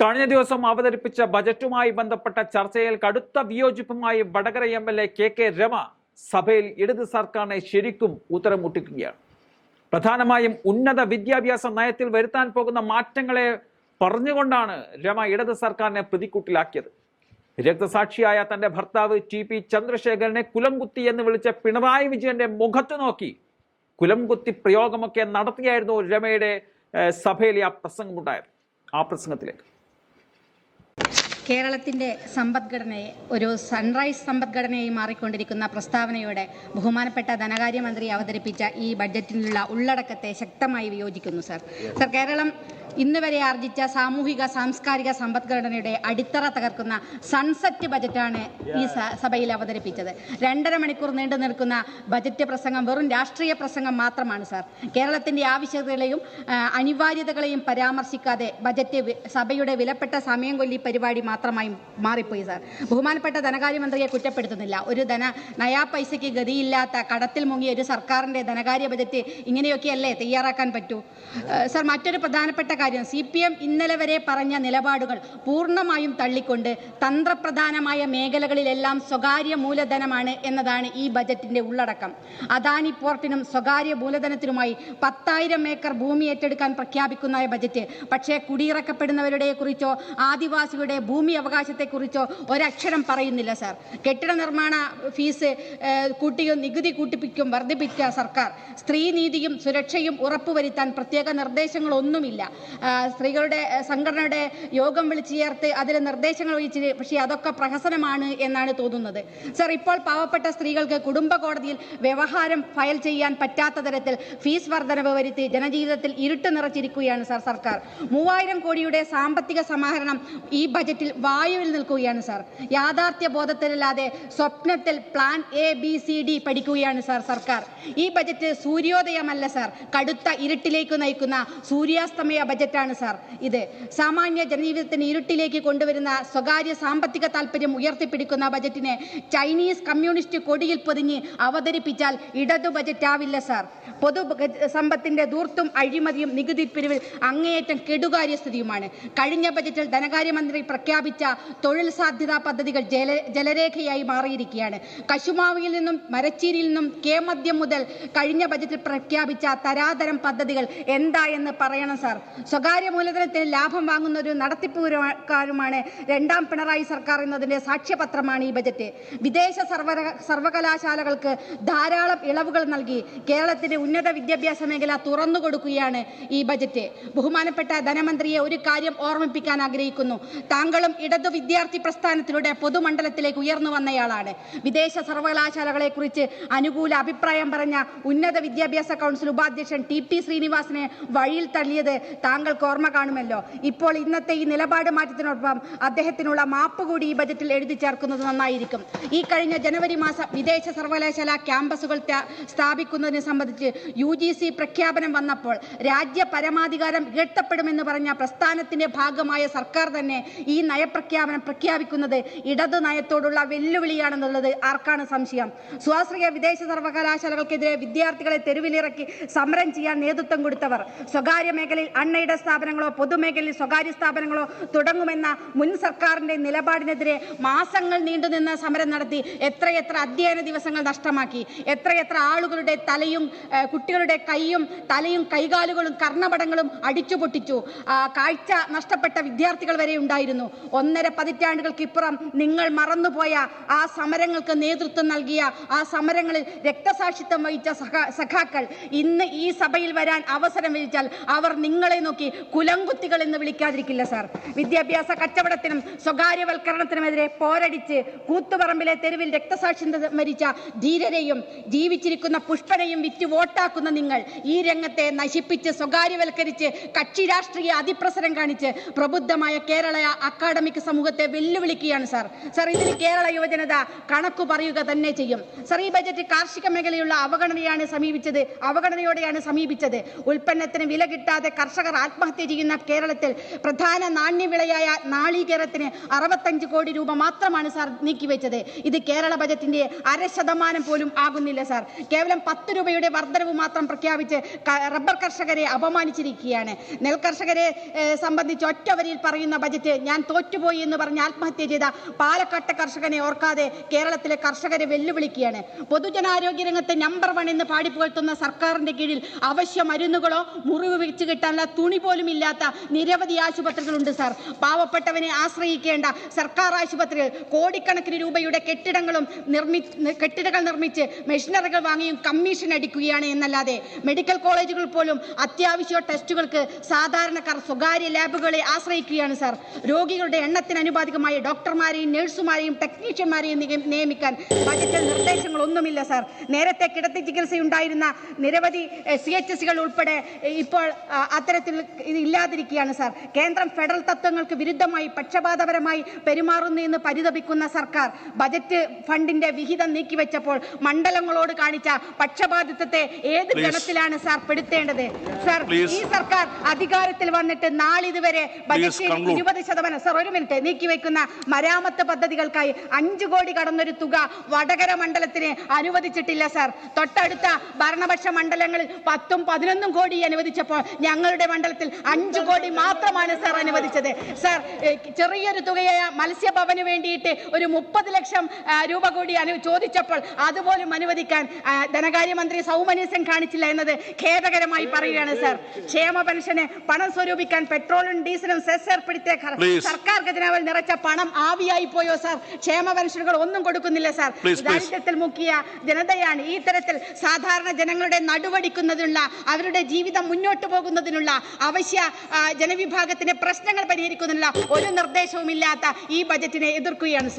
കഴിഞ്ഞ ദിവസം അവതരിപ്പിച്ച ബജറ്റുമായി ബന്ധപ്പെട്ട ചർച്ചയിൽ കടുത്ത വിയോജിപ്പുമായി Vadakara M L A K K Rema സഭയിൽ ഇടത് സർക്കാരിനെ ശരിക്കും ഉത്തരം മുട്ടിക്കുകയാണ് പ്രധാനമായും ഉന്നത വിദ്യാഭ്യാസ നയത്തിൽ വരുത്താൻ പോകുന്ന മാറ്റങ്ങളെ പറഞ്ഞുകൊണ്ടാണ് രമ ഇടത് സർക്കാരിനെ പ്രതിക്കൂട്ടിലാക്കിയത്. രക്തസാക്ഷിയായ തന്റെ ഭർത്താവ് ടി പി ചന്ദ്രശേഖരനെ കുലംകുത്തി എന്ന് വിളിച്ച പിണറായി വിജയന്റെ മുഖത്ത് നോക്കി കുലംകുത്തി പ്രയോഗമൊക്കെ നടത്തിയായിരുന്നു രമയുടെ സഭയിലെ ആ പ്രസംഗമുണ്ടായത്. ആ പ്രസംഗത്തിലേക്ക്. കേരളത്തിന്റെ സമ്പദ്ഘടനയെ ഒരു സൺറൈസ് സമ്പദ്ഘടനയായി മാറിക്കൊണ്ടിരിക്കുന്ന പ്രസ്താവനയോടെ ബഹുമാനപ്പെട്ട ധനകാര്യമന്ത്രി അവതരിപ്പിച്ച ഈ ബഡ്ജറ്റിനുള്ള ഉള്ളടക്കത്തെ ശക്തമായി വിയോജിക്കുന്നു സർ സർ കേരളം ഇന്ന് വരെ ആർജിച്ച സാമൂഹിക സാംസ്കാരിക സമ്പദ്ഘടനയുടെ അടിത്തറ തകർക്കുന്ന സൺസെറ്റ് ബജറ്റാണ് ഈ സഭയിൽ അവതരിപ്പിച്ചത്. രണ്ടര മണിക്കൂർ നീണ്ടു നിൽക്കുന്ന ബജറ്റ് പ്രസംഗം വെറും രാഷ്ട്രീയ പ്രസംഗം മാത്രമാണ് സാർ കേരളത്തിന്റെ ആവശ്യകതകളെയും അനിവാര്യതകളെയും പരാമർശിക്കാതെ ബജറ്റ് സഭയുടെ വിലപ്പെട്ട സമയം കൊല്ലി പരിപാടി മാത്രമായി മാറിപ്പോയി സാർ. ബഹുമാനപ്പെട്ട ധനകാര്യമന്ത്രിയെ കുറ്റപ്പെടുത്തുന്നില്ല. ഒരു ധന നയാ പൈസയ്ക്ക് ഗതിയില്ലാത്ത കടത്തിൽ മുങ്ങിയ ഒരു സർക്കാരിന്റെ ധനകാര്യ ബജറ്റ് ഇങ്ങനെയൊക്കെയല്ലേ തയ്യാറാക്കാൻ പറ്റൂ? സർ മറ്റൊരു പ്രധാനപ്പെട്ട കാര്യം. സി പി എം ഇന്നലെ വരെ പറഞ്ഞ നിലപാടുകൾ പൂർണമായും തള്ളിക്കൊണ്ട് തന്ത്രപ്രധാനമായ മേഖലകളിലെല്ലാം സ്വകാര്യ മൂലധനമാണ് എന്നതാണ് ഈ ബജറ്റിന്റെ ഉള്ളടക്കം. അദാനി പോർട്ടിനും സ്വകാര്യ മൂലധനത്തിനുമായി പത്തായിരം ഏക്കർ ഭൂമി ഏറ്റെടുക്കാൻ പ്രഖ്യാപിക്കുന്ന ബജറ്റ്. പക്ഷേ കുടിയിറക്കപ്പെടുന്നവരുടെ കുറിച്ചോ ആദിവാസികളുടെ ഭൂമി അവകാശത്തെക്കുറിച്ചോ ഒരക്ഷരം പറയുന്നില്ല സാർ. കെട്ടിട നിർമ്മാണ ഫീസ് കൂട്ടിയും നികുതി കൂട്ടിപ്പിക്കും വർദ്ധിപ്പിച്ച സർക്കാർ. സ്ത്രീനീതിയും സുരക്ഷയും ഉറപ്പുവരുത്താൻ പ്രത്യേക നിർദ്ദേശങ്ങളൊന്നുമില്ല. സ്ത്രീകളുടെ സംഘടനയുടെ യോഗം വിളിച്ചു ചേർത്ത് അതിൽ നിർദ്ദേശങ്ങൾ വഹിച്ച് പക്ഷേ അതൊക്കെ പ്രഹസനമാണ് എന്നാണ് തോന്നുന്നത്. സാർ ഇപ്പോൾ പാവപ്പെട്ട സ്ത്രീകൾക്ക് കുടുംബ കോടതിയിൽ വ്യവഹാരം ഫയൽ ചെയ്യാൻ പറ്റാത്ത തരത്തിൽ ഫീസ് വർധനവ് വരുത്തി ജനജീവിതത്തിൽ ഇരുട്ട് നിറച്ചിരിക്കുകയാണ് സർ സർക്കാർ. മൂവായിരം കോടിയുടെ സാമ്പത്തിക സമാഹരണം ഈ ബജറ്റിൽ വായുവിൽ നിൽക്കുകയാണ് സാർ. യാഥാർത്ഥ്യ ബോധത്തിലല്ലാതെ സ്വപ്നത്തിൽ plan A B C D പഠിക്കുകയാണ് സാർ സർക്കാർ. ഈ ബജറ്റ് സൂര്യോദയമല്ല സാർ. കടുത്ത ഇരുട്ടിലേക്ക് നയിക്കുന്ന സൂര്യാസ്തമയ ബജറ്റാണ് സാർ ഇത്. സാമാന്യ ജനജീവിതത്തിന് ഇരുട്ടിലേക്ക് കൊണ്ടുവരുന്ന സ്വകാര്യ സാമ്പത്തിക താല്പര്യം ഉയർത്തിപ്പിടിക്കുന്ന ബജറ്റിനെ ചൈനീസ് കമ്മ്യൂണിസ്റ്റ് കൊടിയിൽ പൊതിഞ്ഞ് അവതരിപ്പിച്ചാൽ ഇടതു ബജറ്റാവില്ല സാർ. പൊതു സമ്പത്തിന്റെ ദൂർത്തും അഴിമതിയും നികുതി പിരിവിൽ അങ്ങേയറ്റം കെടുകാര്യ സ്ഥിതിയുമാണ് കഴിഞ്ഞ ബജറ്റിൽ ധനകാര്യമന്ത്രി പ്രഖ്യാപിച്ച തൊഴിൽ സാധ്യതാ പദ്ധതികൾ ജല ജലരേഖയായി മാറിയിരിക്കുകയാണ്. കശുമാവിയിൽ നിന്നും മരച്ചീരിയിൽ നിന്നും കെ മദ്യം മുതൽ കഴിഞ്ഞ ബജറ്റിൽ പ്രഖ്യാപിച്ച തരാതരം പദ്ധതികൾ എന്താ എന്ന് പറയണം സാർ. സ്വകാര്യ മൂലധനത്തിന് ലാഭം വാങ്ങുന്ന ഒരു നടത്തിപ്പുകാരുമാണ് രണ്ടാം പിണറായി സർക്കാർ എന്നതിന്റെ സാക്ഷ്യപത്രമാണ് ഈ ബജറ്റ്. വിദേശ സർവ സർവകലാശാലകൾക്ക് ധാരാളം ഇളവുകൾ നൽകി കേരളത്തിന്റെ ഉന്നത വിദ്യാഭ്യാസ മേഖല തുറന്നു കൊടുക്കുകയാണ് ഈ ബജറ്റ്. ബഹുമാനപ്പെട്ട ധനമന്ത്രിയെ ഒരു കാര്യം ഓർമ്മിപ്പിക്കാൻ ആഗ്രഹിക്കുന്നു. താങ്കളും ഇടതു വിദ്യാർത്ഥി പ്രസ്ഥാനത്തിലൂടെ പൊതുമണ്ഡലത്തിലേക്ക് ഉയർന്നു വന്നയാളാണ്. വിദേശ സർവകലാശാലകളെ കുറിച്ച് അനുകൂല അഭിപ്രായം പറഞ്ഞ ഉന്നത വിദ്യാഭ്യാസ കൗൺസിൽ ഉപാധ്യക്ഷൻ ടി പി ശ്രീനിവാസിനെ വഴിയിൽ തള്ളിയത് താങ്കൾക്ക് ഓർമ്മ കാണുമല്ലോ. ഇപ്പോൾ ഇന്നത്തെ ഈ നിലപാട് മാറ്റത്തിനൊപ്പം അദ്ദേഹത്തിനുള്ള മാപ്പ് കൂടി ഈ ബജറ്റിൽ എഴുതി ചേർക്കുന്നത് നന്നായിരിക്കും. ഈ കഴിഞ്ഞ ജനുവരി മാസം വിദേശ സർവകലാശാല ക്യാമ്പസുകൾ സ്ഥാപിക്കുന്നതിനെ സംബന്ധിച്ച് യു ജി സി പ്രഖ്യാപനം വന്നപ്പോൾ രാജ്യ പരമാധികാരം ഇഴത്തപ്പെടുമെന്ന് പറഞ്ഞ പ്രസ്ഥാനത്തിന്റെ ഭാഗമായ സർക്കാർ തന്നെ ഈ നയപ്രഖ്യാപനം പ്രഖ്യാപിക്കുന്നത് ഇടത് നയത്തോടുള്ള വെല്ലുവിളിയാണെന്നുള്ളത് ആർക്കാണ് സംശയം? സ്വാശ്രയ വിദേശ സർവകലാശാലകൾക്കെതിരെ വിദ്യാർത്ഥികളെ തെരുവിലിറക്കി സമരം ചെയ്യാൻ നേതൃത്വം കൊടുത്തവർ. സ്വകാര്യ മേഖലയിൽ അണ്ണയുടെ സ്ഥാപനങ്ങളോ പൊതുമേഖലയിൽ സ്വകാര്യ സ്ഥാപനങ്ങളോ തുടങ്ങുമെന്ന മുൻ സർക്കാരിന്റെ നിലപാടിനെതിരെ മാസങ്ങൾ നീണ്ടുനിന്ന സമരം നടത്തി എത്രയെത്ര അധ്യയന ദിവസങ്ങൾ നഷ്ടമാക്കി. എത്രയെത്ര ആളുകളുടെ തലയും കുട്ടികളുടെ കൈയും തലയും കൈകാലുകളും കർണപടങ്ങളും അടിച്ചുപൊട്ടിച്ചു. കാഴ്ച നഷ്ടപ്പെട്ട വിദ്യാർത്ഥികൾ വരെ ഉണ്ടായിരുന്നു. ഒന്നര പതിറ്റാണ്ടുകൾക്കിപ്പുറം നിങ്ങൾ മറന്നുപോയ ആ സമരങ്ങൾക്ക് നേതൃത്വം നൽകിയ ആ സമരങ്ങളിൽ രക്തസാക്ഷിത്വം വഹിച്ച സഖാ സഖാക്കൾ ഇന്ന് ഈ സഭയിൽ വരാൻ അവസരം ലഭിച്ചാൽ അവർ നിങ്ങളെ നോക്കി കുലങ്കുത്തികൾ എന്ന് വിളിക്കാതിരിക്കില്ല സാർ. വിദ്യാഭ്യാസ കച്ചവടത്തിനും സ്വകാര്യവൽക്കരണത്തിനുമെതിരെ പോരടിച്ച് കൂത്തുപറമ്പിലെ തെരുവിൽ രക്തസാക്ഷി മരിച്ച ധീരരെയും ജീവിച്ചിരിക്കുന്ന പുഷ്പനെയും വിറ്റ് വോട്ടാക്കുന്ന നിങ്ങൾ ഈ രംഗത്തെ നശിപ്പിച്ച് സ്വകാര്യവൽക്കരിച്ച് കക്ഷി രാഷ്ട്രീയ അതിപ്രസരം കാണിച്ച് പ്രബുദ്ധമായ കേരള അക്കാഡമി അക്കാഡമിക് സമൂഹത്തെ വെല്ലുവിളിക്കുകയാണ് സാർ. സാർ ഇതിന് കേരള യുവജനത കണക്കു പറയുക തന്നെ ചെയ്യും. സാർ ഈ ബജറ്റ് കാർഷിക മേഖലയുള്ള അവഗണനയാണ് സമീപിച്ചത്. അവഗണനയോടെയാണ് സമീപിച്ചത്. ഉൽപ്പന്നത്തിന് വില കിട്ടാതെ കർഷകർ ആത്മഹത്യ ചെയ്യുന്ന കേരളത്തിൽ പ്രധാന നാണ്യവിളയായ നാളികേരത്തിന് അറുപത്തഞ്ച് കോടി രൂപ മാത്രമാണ് സാർ നീക്കിവെച്ചത്. ഇത് കേരള ബജറ്റിന്റെ അര ശതമാനം പോലും ആകുന്നില്ല സാർ. കേവലം പത്ത് രൂപയുടെ വർധനവ് മാത്രം പ്രഖ്യാപിച്ച് റബ്ബർ കർഷകരെ അപമാനിച്ചിരിക്കുകയാണ്. നെൽകർഷകരെ സംബന്ധിച്ച് ഒറ്റവരിയിൽ പറയുന്ന ബജറ്റ് ഞാൻ തോറ്റുപോയി എന്ന് പറഞ്ഞ് ആത്മഹത്യ ചെയ്ത പാലക്കാട്ടെ കർഷകനെ ഓർക്കാതെ കേരളത്തിലെ കർഷകരെ വെല്ലുവിളിക്കുകയാണ്. പൊതുജനാരോഗ്യ രംഗത്തെ നമ്പർ വൺ എന്ന് പാടിപ്പുകഴ്ത്തുന്ന സർക്കാരിന്റെ കീഴിൽ അവശ്യ മരുന്നുകളോ മുറിവ് വെച്ച് കിട്ടാനുള്ള തുണി പോലും ഇല്ലാത്ത നിരവധി ആശുപത്രികളുണ്ട് സാർ പാവപ്പെട്ടവനെ ആശ്രയിക്കേണ്ട സർക്കാർ ആശുപത്രികൾ കോടിക്കണക്കിന് രൂപയുടെ കെട്ടിടങ്ങളും നിർമ്മി കെട്ടിടങ്ങൾ നിർമ്മിച്ച് മെഷീനറികൾ വാങ്ങിയും കമ്മീഷൻ അടിക്കുകയാണ് എന്നല്ലാതെ മെഡിക്കൽ കോളേജുകൾ പോലും അത്യാവശ്യ ടെസ്റ്റുകൾക്ക് സാധാരണക്കാർ സ്വകാര്യ ലാബുകളെ ആശ്രയിക്കുകയാണ് സാർ രോഗികളുടെ എണ്ണത്തിന് അനുപാതികമായ ഡോക്ടർമാരെയും നഴ്സുമാരെയും ടെക്നീഷ്യന്മാരെയും നിയ- നിയമിക്കാൻ ബജറ്റിൽ നിർദ്ദേശങ്ങളൊന്നുമില്ല സാർ നേരത്തെ കിടത്തി ചികിത്സയുണ്ടായിരുന്ന നിരവധി സി എച്ച് എസുകൾ ഉൾപ്പെടെ ഇപ്പോൾ അത്തരത്തിൽ ഇത് ഇല്ലാതിരിക്കുകയാണ് സാർ കേന്ദ്രം ഫെഡറൽ തത്വങ്ങൾക്ക് വിരുദ്ധമായി പക്ഷപാതപരമായി പെരുമാറുന്നു എന്ന് പരിതപിക്കുന്ന സർക്കാർ ബജറ്റ് ഫണ്ടിന്റെ വിഹിതം നീക്കിവെച്ചപ്പോൾ മണ്ഡലങ്ങളോട് കാണിച്ച പക്ഷപാതിത്വത്തെ ഏത്. ഗണത്തിലാണ് സാർ പെടുത്തേണ്ടത് സാർ ഈ സർക്കാർ അധികാരത്തിൽ വന്നിട്ട് നാളിതുവരെ ബജറ്റിൽ. ഇരുപത് ശതമാനം സാർ ഒരു മിനിറ്റ്. നീക്കി വെക്കുന്ന മരാമത്ത് പദ്ധതികൾക്കായി അഞ്ചു കോടി കടന്നൊരു തുക വടകര മണ്ഡലത്തിന് അനുവദിച്ചിട്ടില്ല സാർ. തൊട്ടടുത്ത ഭരണപക്ഷ മണ്ഡലങ്ങളിൽ പത്തും പതിനൊന്നും കോടി അനുവദിച്ചപ്പോൾ ഞങ്ങളുടെ മണ്ഡലത്തിൽ അഞ്ചു കോടി മാത്രമാണ് സാർ അനുവദിച്ചത്. സാർ ചെറിയൊരു തുകയായ മത്സ്യഭവന് വേണ്ടിയിട്ട് ഒരു മുപ്പത് ലക്ഷം രൂപ കൂടി അനു ചോദിച്ചപ്പോൾ അതുപോലും അനുവദിക്കാൻ ധനകാര്യമന്ത്രി സിംഗ് കാണിച്ചില്ല എന്നത് ഖേദകരമായി പറയുകയാണ് സാർ. ക്ഷേമ പെൻഷന് പണം സ്വരൂപിക്കാൻ പെട്രോളും ഡീസലും സെസ് ഏർപ്പെടുത്തിയ സർക്കാർ. സർക്കാർ ഖജനാവിൽ നിറച്ച പണം ആവിയായി പോയോ സാർ? ക്ഷേമ പെൻഷനുകൾ ഒന്നും കൊടുക്കുന്നില്ല സാർ. ദാരിദ്ര്യത്തിൽ മുക്കിയ ജനതയാണ് ഈ തരത്തിൽ സാധാരണ ജനങ്ങളുടെ നടുവടിക്കുന്നതിനുള്ള അവരുടെ ജീവിതം മുന്നോട്ട് പോകുന്നതിനുള്ള അവശ്യ ജനവിഭാഗത്തിന്റെ പ്രശ്നങ്ങൾ പരിഹരിക്കുന്നതിനുള്ള ഒരു നിർദ്ദേശവും ഇല്ലാത്ത ഈ ബജറ്റിനെ എതിർക്കുകയാണ് സാർ.